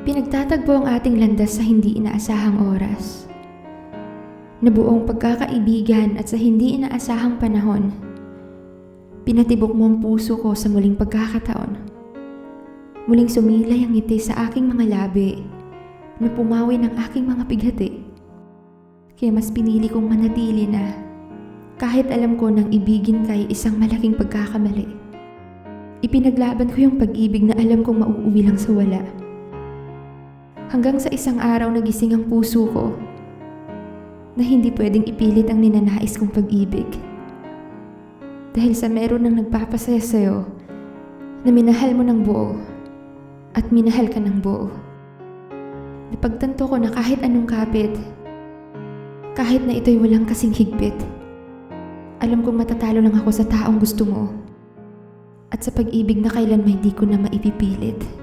Ipinagtatagpo ang ating landas sa hindi inaasahang oras. Nabuong pagkakaibigan at sa hindi inaasahang panahon. Pinatibok mo ang puso ko sa muling pagkakataon. Muling sumilay ang ngiti sa aking mga labi na pumawi ng aking mga pighati. Kaya mas pinili kong manatili na kahit alam ko nang ibigin kay isang malaking pagkakamali. Ipinaglaban ko yung pag-ibig na alam kong mauuwi lang sa wala. Hanggang sa isang araw nagising ang puso ko na hindi pwedeng ipilit ang ninanais kong pag-ibig. Dahil sa meron ng nagpapasaya sa'yo na minahal mo ng buo at minahal ka ng buo. Napagtanto ko na kahit anong kapit, kahit na ito'y walang kasing higpit, alam kong matatalo lang ako sa taong gusto mo at sa pag-ibig na kailan may di ko na maipipilit.